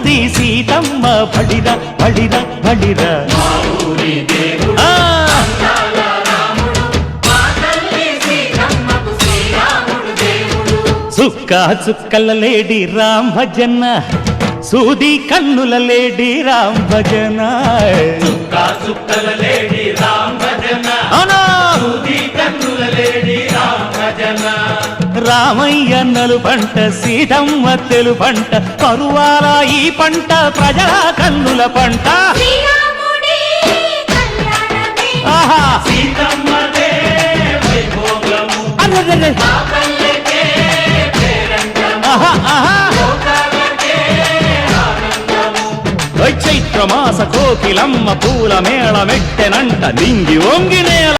కోరెల్ది సీతమ్మ బడిర బడిర బడిర ఆ, చుక్క చుక్కల లేడి రామ్ భజన సూది కన్నుల లేడి రామ్ భజన చుక్కల లేడి రామయ్య నలు పంట సీతమ్మ తెలు పంట కరువాల ఈ పంట ప్రజల కన్నుల పంట. ఆహా! సీతమ్మదే వైభోగము అరెరెరె. ఆ పల్లెకే పేరంటము ఆహా, ఆహా. లోకాలకే ఆనందము. ఓ చైత్రమాస కోకిలమ్మ పూల మేళ మెట్టెనంట నింగి వంగి నేల